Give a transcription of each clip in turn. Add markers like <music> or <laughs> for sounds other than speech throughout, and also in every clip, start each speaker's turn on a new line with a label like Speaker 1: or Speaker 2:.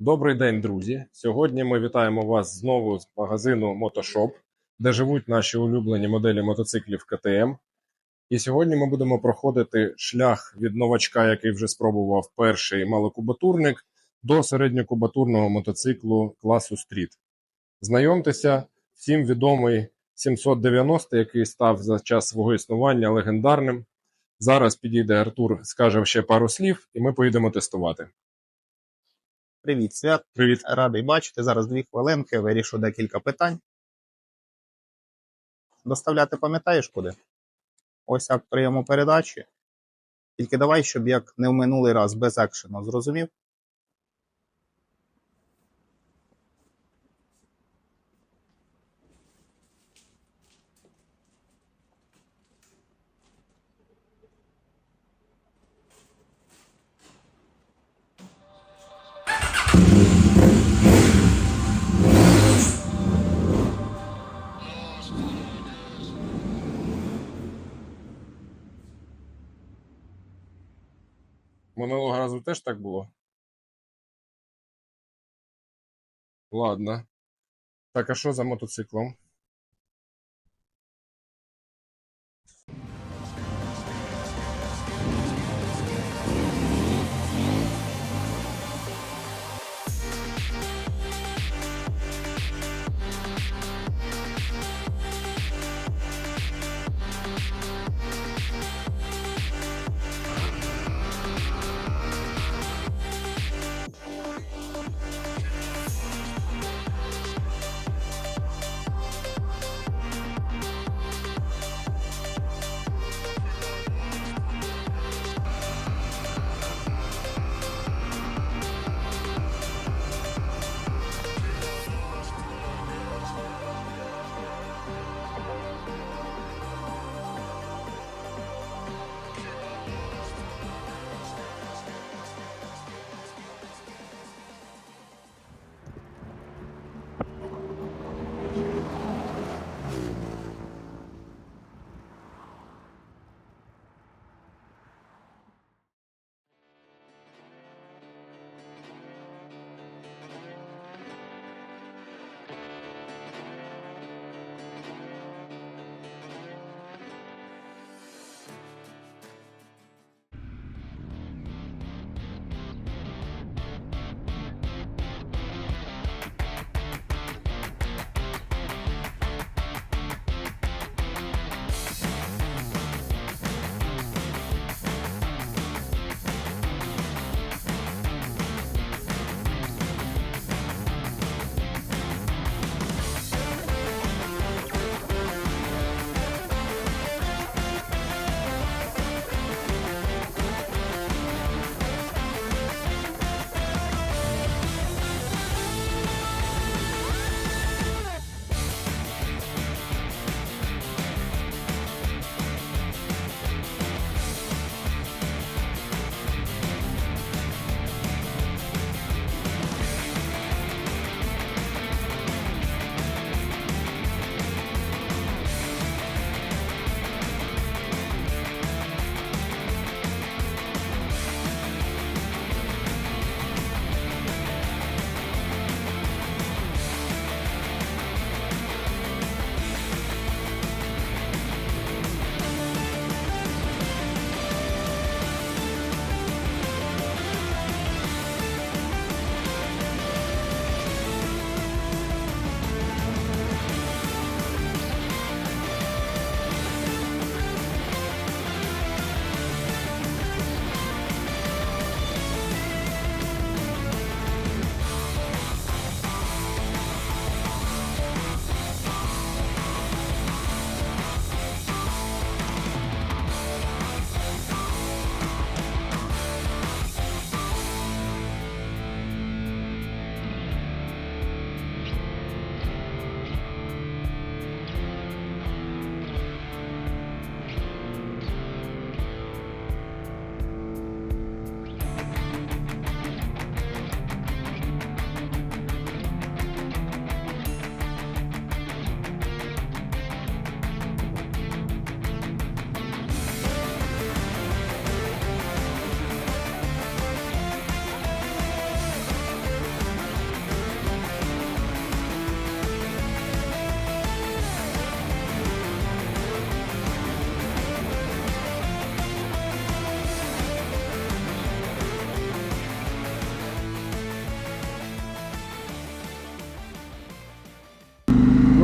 Speaker 1: Добрий день, друзі! Сьогодні ми вітаємо вас знову з магазину Мотошоп, де живуть наші улюблені моделі мотоциклів КТМ. І сьогодні ми будемо проходити шлях від новачка, який вже спробував перший малокубатурник, до середньокубатурного мотоциклу класу Стріт. Знайомтеся, всім відомий 790, який став за час свого існування легендарним. Зараз підійде Артур, скаже ще пару слів, і ми поїдемо тестувати.
Speaker 2: Привіт, свят.
Speaker 1: Привіт!
Speaker 2: Радий бачити. Зараз дві хвилинки, вирішу декілька питань. Доставляти пам'ятаєш куди? Ось акт прийому передачі. Тільки давай, щоб як не в минулий раз, без екшену, зрозумів?
Speaker 1: Минулого разу теж так було? Ладно. Так, а що за мотоциклом?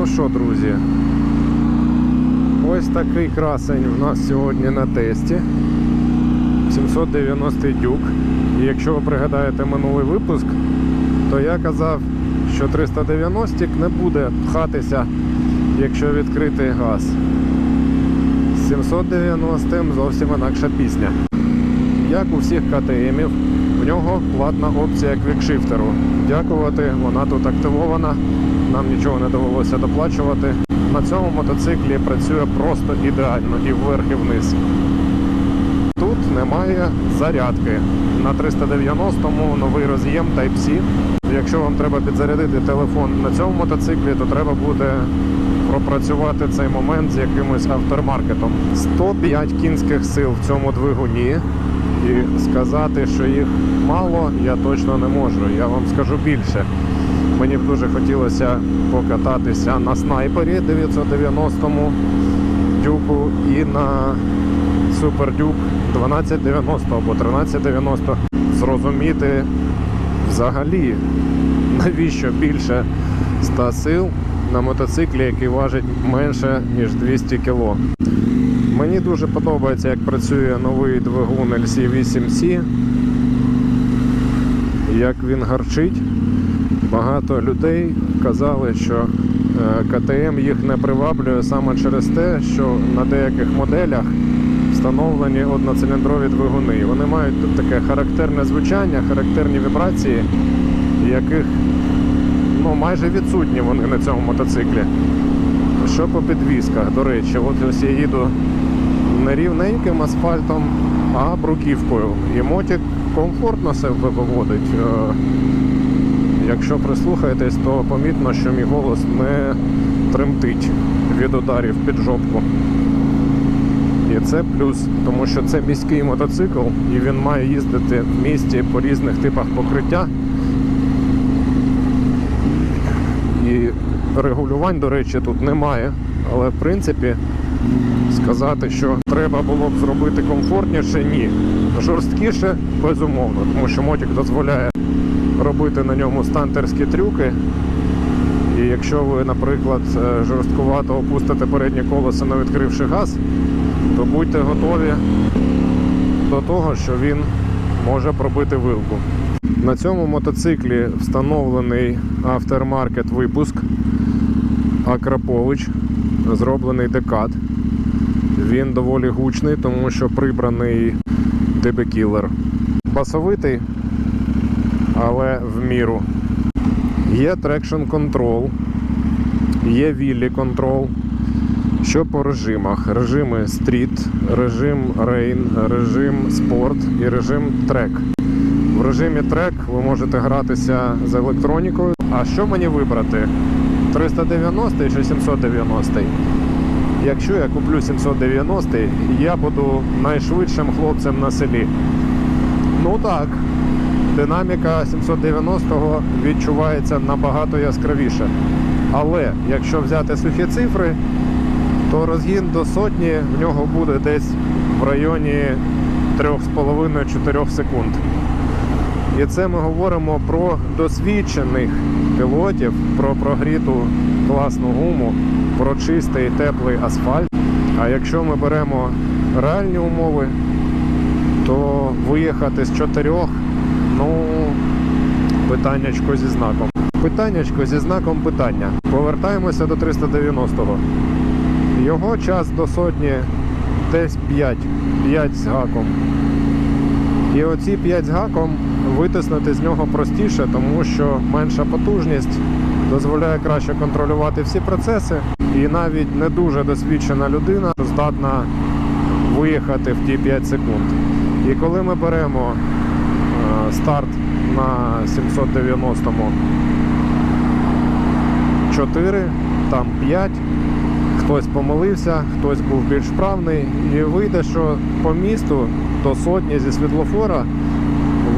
Speaker 1: Ну що, друзі, ось такий красень в нас сьогодні на тесті. 790 дюк. І якщо ви пригадаєте минулий випуск, то я казав, що 390 не буде пхатися, якщо відкрити газ. З 790 зовсім інакша пісня. Як у всіх КТМів, в нього платна опція квікшифтеру. Дякувати, вона тут активована. Нам нічого не довелося доплачувати. На цьому мотоциклі працює просто ідеально і вверх, і вниз. Тут немає зарядки. На 390-му новий роз'єм Type-C. Якщо вам треба підзарядити телефон на цьому мотоциклі, то треба буде пропрацювати цей момент з якимось автормаркетом. 105 кінських сил в цьому двигуні. І сказати, що їх мало, я точно не можу. Я вам скажу більше. Мені б дуже хотілося покататися на снайпері 990-му дюку і на супердюк 1290 або 1390. Зрозуміти взагалі, навіщо більше 100 сил на мотоциклі, який важить менше ніж 200 кг. Мені дуже подобається, як працює новий двигун LC8C, як він гарчить. Багато людей казали, що е, КТМ їх не приваблює саме через те, що на деяких моделях встановлені одноциліндрові двигуни. Вони мають тут таке характерне звучання, характерні вібрації, яких ну, майже відсутні вони на цьому мотоциклі. Що по підвісках, до речі, от ось я їду не рівненьким асфальтом, а бруківкою. І мотик комфортно себе поводить. Якщо прислухаєтесь, то помітно, що мій голос не тремтить від ударів під жопку. І це плюс, тому що це міський мотоцикл, і він має їздити в місті по різних типах покриття. І регулювань, до речі, тут немає. Але в принципі сказати, що треба було б зробити комфортніше, ні. Жорсткіше, безумовно, тому що мотик дозволяє робити на ньому стантерські трюки. І якщо ви, наприклад, е, жорсткувато опустите переднє колесо, не відкривши газ, то будьте готові до того, що він може пробити вилку. На цьому мотоциклі встановлений автормаркет випуск Акрапович, зроблений декат. Він доволі гучний, тому що прибраний DB-кілер. Басовитий, але в міру. Є Traction Control, є Wheelie Control. Що по режимах? Режими Street, режим Rain, режим Sport і режим Track. В режимі Track ви можете гратися з електронікою. А що мені вибрати? 390 чи 790? Якщо я куплю 790, я буду найшвидшим хлопцем на селі. Ну так, динаміка 790-го відчувається набагато яскравіше. Але якщо взяти сухі цифри, то розгін до сотні в нього буде десь в районі 3,5-4 секунд. І це ми говоримо про досвідчених пілотів, про прогріту класну гуму, про чистий теплий асфальт. А якщо ми беремо реальні умови, то виїхати з чотирьох, ну, питаннячко зі знаком. Питаннячко зі знаком питання. Повертаємося до 390-го. Його час до сотні десь 5, 5 з гаком. І оці 5 з гаком витиснути з нього простіше, тому що менша потужність дозволяє краще контролювати всі процеси. І навіть не дуже досвідчена людина здатна виїхати в ті 5 секунд. І коли ми беремо старт на 790-му 4, там 5, хтось помилився, хтось був більш вправний, і вийде, що по місту до сотні зі світлофора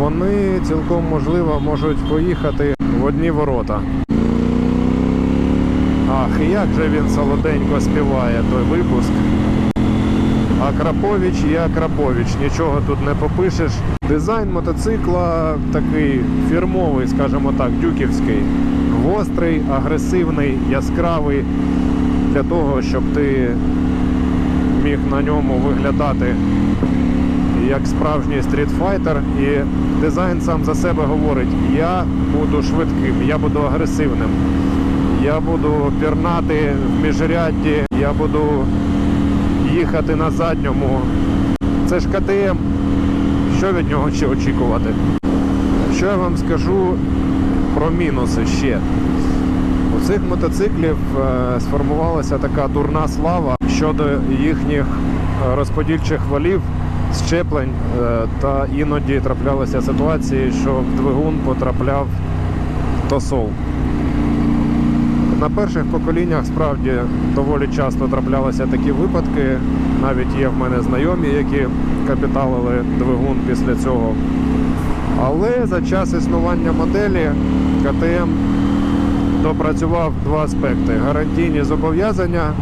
Speaker 1: вони цілком можливо можуть поїхати в одні ворота. Ах, як же він солоденько співає той випуск. Акрапович і Акрапович, нічого тут не попишеш. Дизайн мотоцикла такий фірмовий, скажімо так, дюківський. Гострий, агресивний, яскравий для того, щоб ти міг на ньому виглядати як справжній стрітфайтер. І дизайн сам за себе говорить: я буду швидким, я буду агресивним, я буду пірнати в міжрядді, я буду їхати на задньому. Це ж КТМ. Що від нього ще очікувати? Що я вам скажу про мінуси ще? У цих мотоциклів е, сформувалася така дурна слава щодо їхніх е, розподільчих валів, щеплень, е, та іноді траплялися ситуації, що в двигун потрапляв тосол. На перших поколіннях справді доволі часто траплялися такі випадки. Навіть є в мене знайомі, які капіталили двигун після цього. Але за час існування моделі КТМ допрацював два аспекти: гарантійні зобов'язання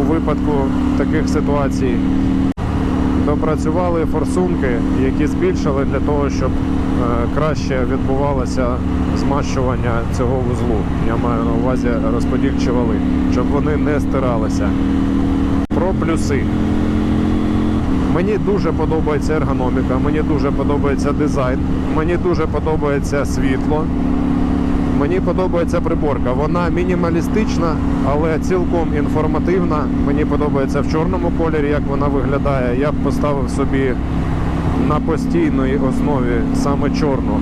Speaker 1: у випадку таких ситуацій. Допрацювали форсунки, які збільшили для того, щоб краще відбувалося змащування цього вузлу. Я маю на увазі розподільчі вали, щоб вони не стиралися. Про плюси. Мені дуже подобається ергономіка, мені дуже подобається дизайн, мені дуже подобається світло. Мені подобається приборка. Вона мінімалістична, але цілком інформативна. Мені подобається в чорному кольорі, як вона виглядає. Я б поставив собі на постійній основі саме чорну.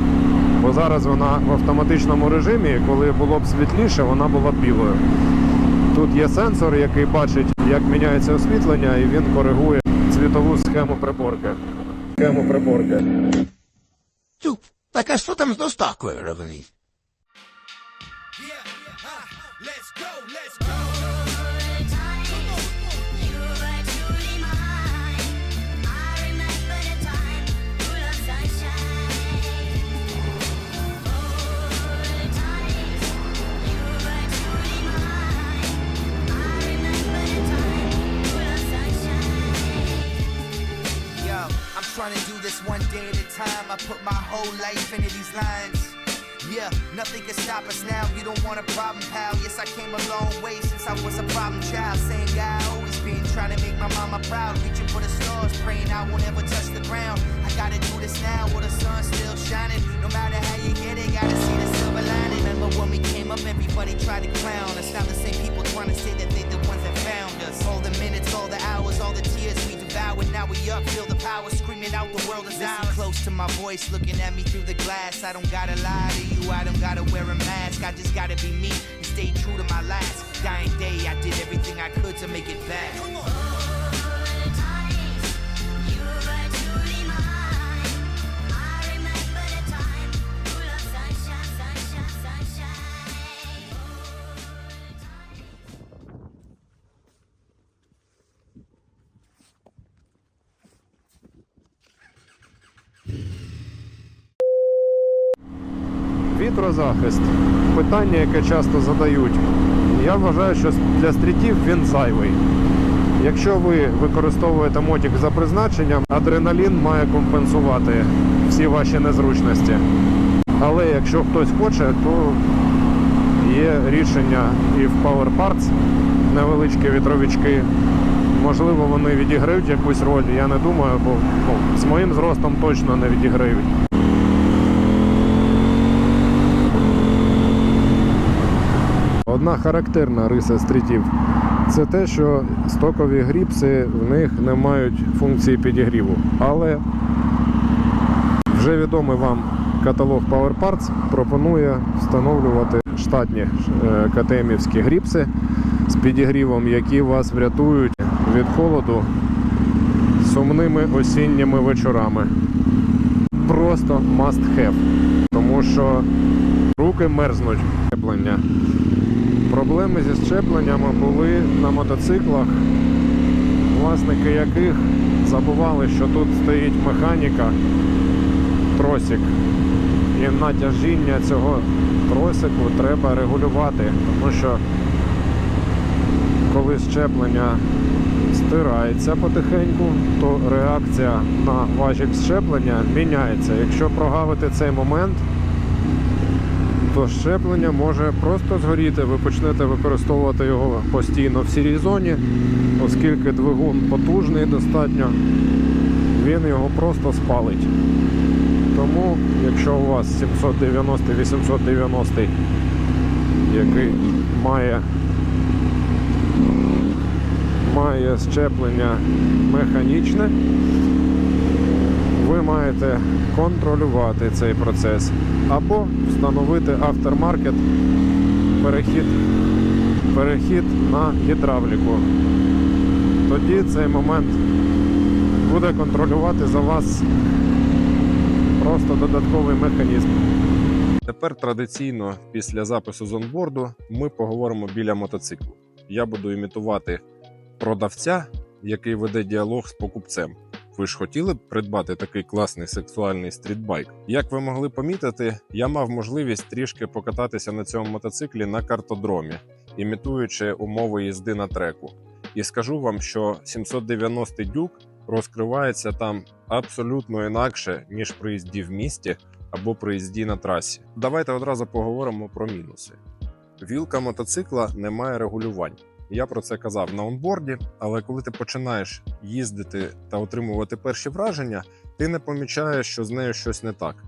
Speaker 1: Бо зараз вона в автоматичному режимі, коли було б світліше, вона була б білою. Тут є сенсор, який бачить, як міняється освітлення, і він коригує цвітову схему приборки. Схему приборки.
Speaker 3: Тю, так а що там з доставкою робить?
Speaker 4: Trying to do this one day at a time. I put my whole life into these lines. Yeah, nothing can stop us now. You don't want a problem, pal. Yes, I came a long way since I was a problem child. Same guy I always been trying to make my mama proud. Reaching for the stars, praying I won't ever touch the ground. I gotta do this now while the sun's still shining. No matter how you get it, gotta see the silver lining. Remember when we came up, everybody tried to clown us. Now the same people trying to say that they the ones that found us. All the minutes, all the hours, all the tears devoured. Now we up, feel the power screaming out the world is ours. Close to my voice, looking at me through the glass. I don't gotta lie to you, I don't gotta wear a mask. I just gotta be me and stay true to my last dying day. I did everything I could to make it back.
Speaker 1: Вітрозахист. Питання, яке часто задають. Я вважаю, що для стрітів він зайвий. Якщо ви використовуєте мотик за призначенням, адреналін має компенсувати всі ваші незручності. Але якщо хтось хоче, то є рішення і в Power Parts невеличкі вітровички. Можливо, вони відіграють якусь роль, я не думаю, бо ну, з моїм зростом точно не відіграють. Одна характерна риса стрітів це те, що стокові гріпси в них не мають функції підігріву. Але вже відомий вам каталог Power Parts пропонує встановлювати штатні е, КТМівські гріпси з підігрівом, які вас врятують від холоду сумними осінніми вечорами. Просто must have, тому що руки мерзнуть щеплення. Проблеми зі щепленнями були на мотоциклах, власники яких забували, що тут стоїть механіка, тросик. І натяжіння цього тросику треба регулювати, тому що коли щеплення стирається потихеньку, то реакція на важіль щеплення міняється. Якщо прогавити цей момент, то щеплення може просто згоріти. Ви почнете використовувати його постійно в сірій зоні, оскільки двигун потужний достатньо, він його просто спалить. Тому, якщо у вас 790-890, який має, має щеплення механічне, ви маєте контролювати цей процес або встановити aftermarket перехід, перехід на гідравліку. Тоді цей момент буде контролювати за вас просто додатковий механізм. Тепер традиційно після запису з онборду ми поговоримо біля мотоциклу. Я буду імітувати продавця, який веде діалог з покупцем. Ви ж хотіли б придбати такий класний сексуальний стрітбайк? Як ви могли помітити, я мав можливість трішки покататися на цьому мотоциклі на картодромі, імітуючи умови їзди на треку. І скажу вам, що 790 дюк розкривається там абсолютно інакше, ніж при їзді в місті або при їзді на трасі. Давайте одразу поговоримо про мінуси. Вілка мотоцикла не має регулювань. Я про це казав на онборді, але коли ти починаєш їздити та отримувати перші враження, ти не помічаєш, що з нею щось не так.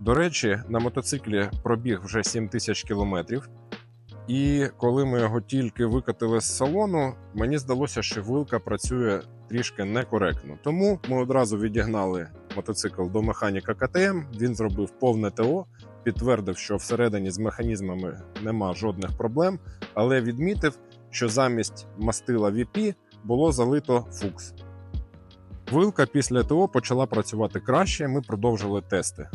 Speaker 1: До речі, на мотоциклі пробіг вже 7 тисяч кілометрів, і коли ми його тільки викатили з салону, мені здалося, що вилка працює трішки некоректно. Тому ми одразу відігнали мотоцикл до механіка КТМ. Він зробив повне ТО, підтвердив, що всередині з механізмами нема жодних проблем, але відмітив, що замість мастила VP було залито фукс. Вилка після ТО почала працювати краще. Ми продовжили тести.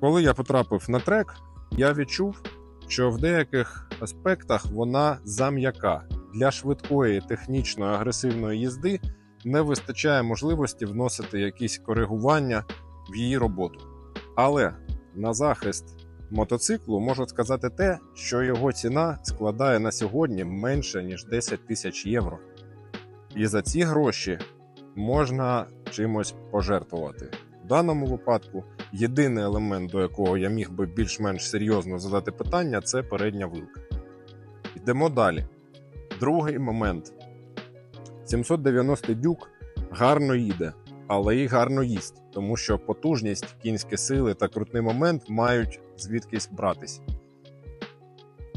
Speaker 1: Коли я потрапив на трек, я відчув, що в деяких аспектах вона зам'яка. Для швидкої технічної агресивної їзди не вистачає можливості вносити якісь коригування в її роботу. Але на захист мотоциклу можу сказати те, що його ціна складає на сьогодні менше ніж 10 тисяч євро. І за ці гроші можна чимось пожертвувати. В даному випадку єдиний елемент, до якого я міг би більш-менш серйозно задати питання, це передня вилка. Йдемо далі. Другий момент. 790 дюк гарно їде, але і гарно їсть, тому що потужність, кінські сили та крутний момент мають звідкись братись.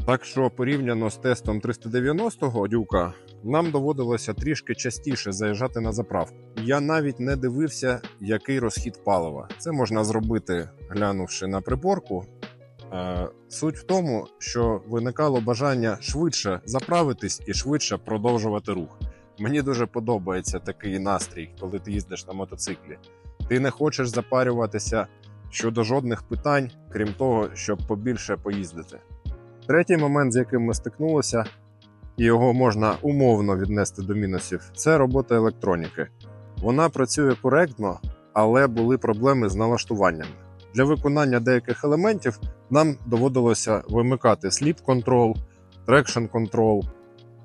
Speaker 1: Так що порівняно з тестом 390-го дюка, нам доводилося трішки частіше заїжджати на заправку. Я навіть не дивився, який розхід палива. Це можна зробити, глянувши на приборку. Е, Суть в тому, що виникало бажання швидше заправитись і швидше продовжувати рух. Мені дуже подобається такий настрій, коли ти їздиш на мотоциклі. Ти не хочеш запарюватися щодо жодних питань, крім того, щоб побільше поїздити. Третій момент, з яким ми стикнулися, і його можна умовно віднести до мінусів, це робота електроніки. Вона працює коректно, але були проблеми з налаштуванням. Для виконання деяких елементів нам доводилося вимикати Sleep Control, Traction Control,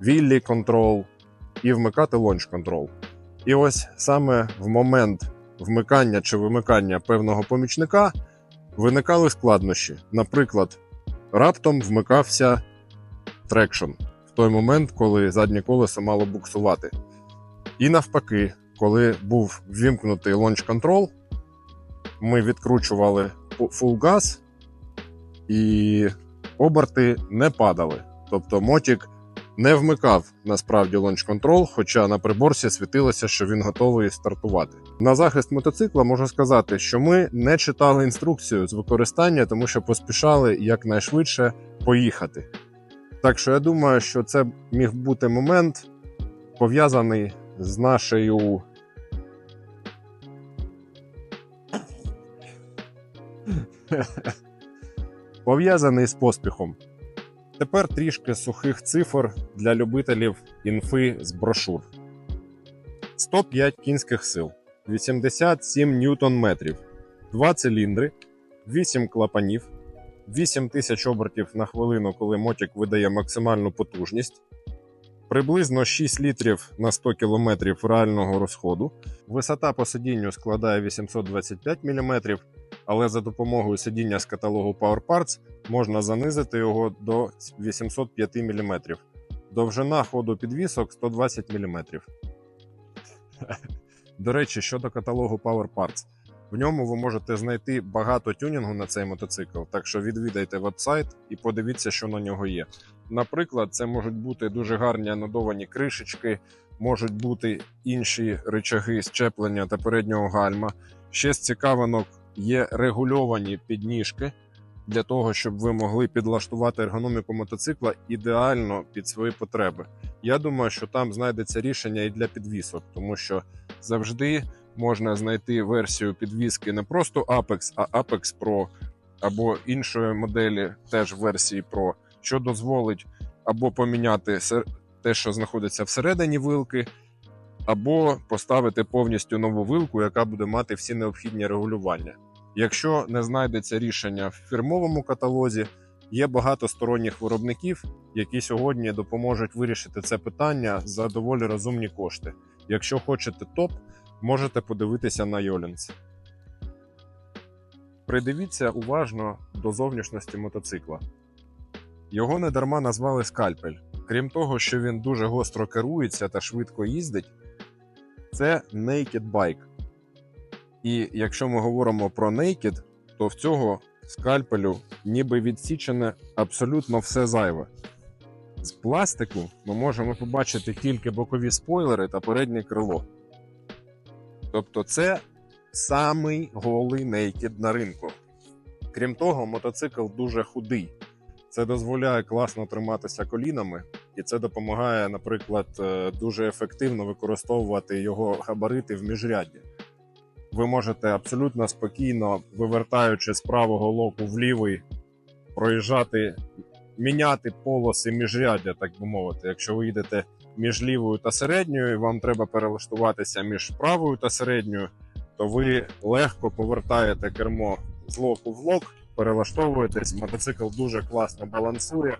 Speaker 1: Wheelie Control і вмикати Launch Control. І ось саме в момент вмикання чи вимикання певного помічника виникали складнощі. Наприклад, раптом вмикався Traction в той момент, коли заднє колесо мало буксувати. І навпаки, коли був ввімкнутий Launch Control, ми відкручували full газ, і оберти не падали. Тобто мотік не вмикав насправді лонч контрол, хоча на приборці світилося, що він готовий стартувати. На захист мотоцикла можу сказати, що ми не читали інструкцію з використання, тому що поспішали якнайшвидше поїхати. Так що я думаю, що це міг бути момент пов'язаний з нашою. <laughs> пов'язаний з поспіхом. Тепер трішки сухих цифр для любителів інфи з брошур: 105 кінських сил, 87 ньютон метрів, 2 циліндри, 8 клапанів, 8 тисяч обертів на хвилину, коли мотик видає максимальну потужність, Приблизно 6 літрів на 100 км реального розходу. Висота по сидінню складає 825 мм, але за допомогою сидіння з каталогу Power Parts можна занизити його до 805 мм. Довжина ходу підвісок 120 мм. <laughs> До речі, щодо каталогу Power Parts. В ньому ви можете знайти багато тюнінгу на цей мотоцикл, так що відвідайте вебсайт і подивіться, що на нього є. Наприклад, це можуть бути дуже гарні анодовані кришечки, можуть бути інші речаги щеплення та переднього гальма. Ще з цікавинок є регульовані підніжки для того, щоб ви могли підлаштувати ергономіку мотоцикла ідеально під свої потреби. Я думаю, що там знайдеться рішення і для підвісок, тому що завжди можна знайти версію підвіски не просто Apex, а Apex Pro або іншої моделі, теж версії Pro, що дозволить або поміняти те, що знаходиться всередині вилки, або поставити повністю нову вилку, яка буде мати всі необхідні регулювання. Якщо не знайдеться рішення в фірмовому каталозі, є багато сторонніх виробників, які сьогодні допоможуть вирішити це питання за доволі розумні кошти. Якщо хочете топ, можете подивитися на Йолінс. Придивіться уважно до зовнішності мотоцикла. Його недарма назвали скальпель. Крім того, що він дуже гостро керується та швидко їздить, це naked bike. І якщо ми говоримо про naked, то в цього скальпелю ніби відсічене абсолютно все зайве. З пластику ми можемо побачити тільки бокові спойлери та переднє крило. Тобто, це самий голий нейкід на ринку. Крім того, мотоцикл дуже худий. Це дозволяє класно триматися колінами, і це допомагає, наприклад, е, дуже ефективно використовувати його габарити в міжрядді. Ви можете абсолютно спокійно, вивертаючи з правого локу в лівий, проїжджати, міняти полоси міжряддя, так би мовити. Якщо ви їдете між лівою та середньою, і вам треба перелаштуватися між правою та середньою, то ви легко повертаєте кермо з локу в лок, перелаштовуєтесь. Мотоцикл дуже класно балансує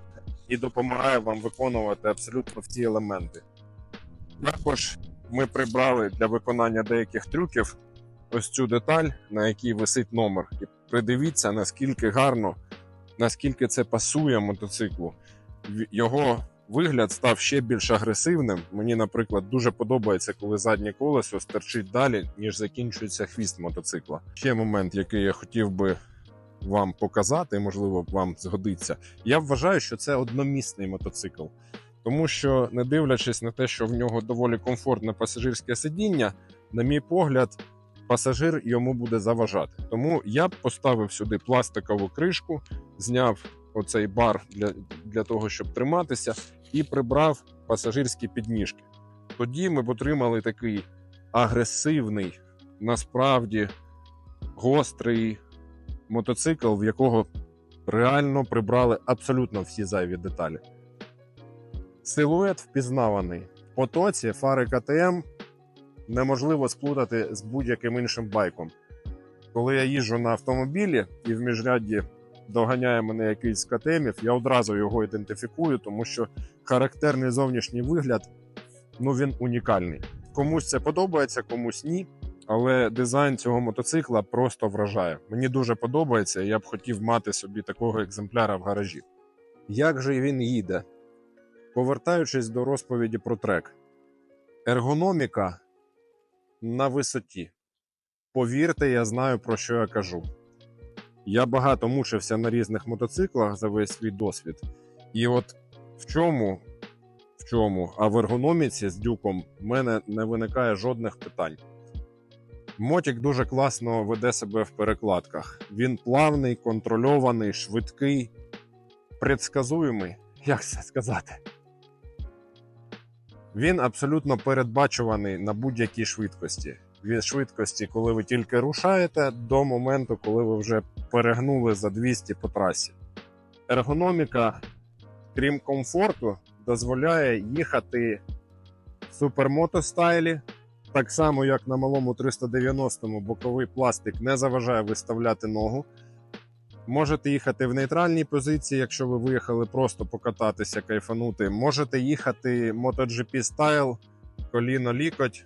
Speaker 1: і допомагає вам виконувати абсолютно всі елементи. Також ми прибрали для виконання деяких трюків ось цю деталь, на якій висить номер. І придивіться, наскільки гарно, наскільки це пасує мотоциклу. Його вигляд став ще більш агресивним. Мені, наприклад, дуже подобається, коли заднє колесо стерчить далі, ніж закінчується хвіст мотоцикла. Ще момент, який я хотів би вам показати, можливо, вам згодиться. Я вважаю, що це одномісний мотоцикл. Тому що, не дивлячись на те, що в нього доволі комфортне пасажирське сидіння, на мій погляд, пасажир йому буде заважати. Тому я поставив сюди пластикову кришку, зняв оцей бар для, для того, щоб триматися, і прибрав пасажирські підніжки. Тоді ми б отримали такий агресивний, насправді гострий мотоцикл, в якого реально прибрали абсолютно всі зайві деталі. Силует впізнаваний. Потоці фари КТМ неможливо сплутати з будь-яким іншим байком. Коли я їжджу на автомобілі і в міжрядді доганяє мене якийсь з КТМів, я одразу його ідентифікую, тому що характерний зовнішній вигляд ну він унікальний. Комусь це подобається, комусь ні. Але дизайн цього мотоцикла просто вражає. Мені дуже подобається, і я б хотів мати собі такого екземпляра в гаражі. Як же він їде? Повертаючись до розповіді про трек, ергономіка на висоті. Повірте, я знаю про що я кажу. Я багато мучився на різних мотоциклах за весь свій досвід. І от в чому, в чому, а в ергономіці з дюком в мене не виникає жодних питань. Мотік дуже класно веде себе в перекладках. Він плавний, контрольований, швидкий, предсказуємий, як це сказати. Він абсолютно передбачуваний на будь-якій швидкості. Від швидкості, коли ви тільки рушаєте, до моменту, коли ви вже перегнули за 200 по трасі. Ергономіка, крім комфорту, дозволяє їхати в супермотостайлі, так само, як на малому 390-му боковий пластик не заважає виставляти ногу. Можете їхати в нейтральній позиції, якщо ви виїхали просто покататися, кайфанути. Можете їхати MotoGP Style, коліно лікоть.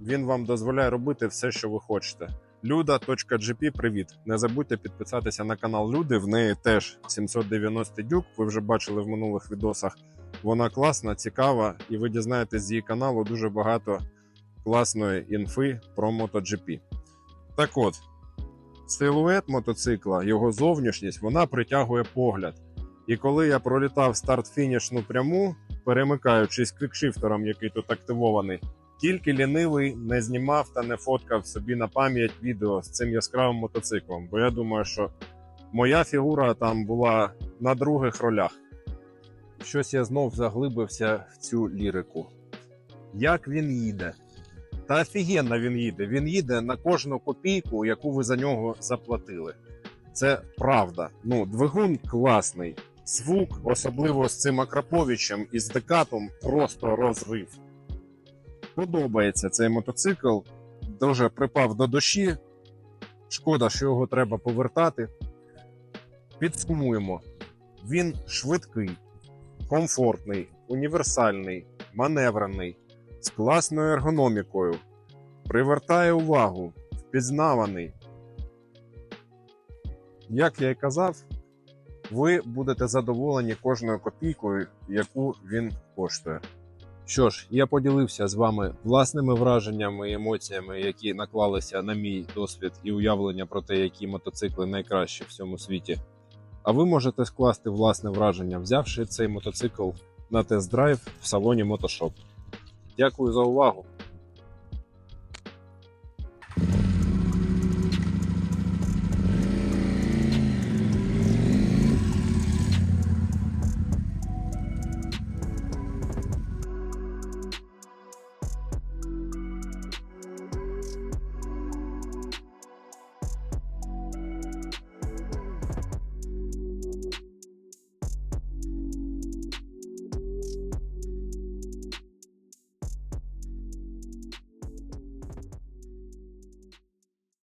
Speaker 1: Він вам дозволяє робити все, що ви хочете. Люда.gp, привіт. Не забудьте підписатися на канал Люди. В неї теж 790 дюк. Ви вже бачили в минулих відосах. Вона класна, цікава, і ви дізнаєтесь з її каналу дуже багато класної інфи про MotoGP. Так от, силует мотоцикла, його зовнішність, вона притягує погляд. І коли я пролітав старт-фінішну пряму, перемикаючись квікшифтером, який тут активований, тільки лінивий не знімав та не фоткав собі на пам'ять відео з цим яскравим мотоциклом. Бо я думаю, що моя фігура там була на других ролях. Щось я знов заглибився в цю лірику. Як він їде? Та офігенно він їде. Він їде на кожну копійку, яку ви за нього заплатили. Це правда. Ну, двигун класний. Звук, особливо з цим Акраповичем і з декатом, просто розрив. Подобається цей мотоцикл. Дуже припав до душі. Шкода, що його треба повертати. Підсумуємо: він швидкий, комфортний, універсальний, маневрений, з класною ергономікою, привертає увагу, впізнаваний. Як я і казав, ви будете задоволені кожною копійкою, яку він коштує. Що ж, я поділився з вами власними враженнями і емоціями, які наклалися на мій досвід і уявлення про те, які мотоцикли найкращі в цьому світі. А ви можете скласти власне враження, взявши цей мотоцикл на тест-драйв в салоні Мотошоп. Дякую за увагу!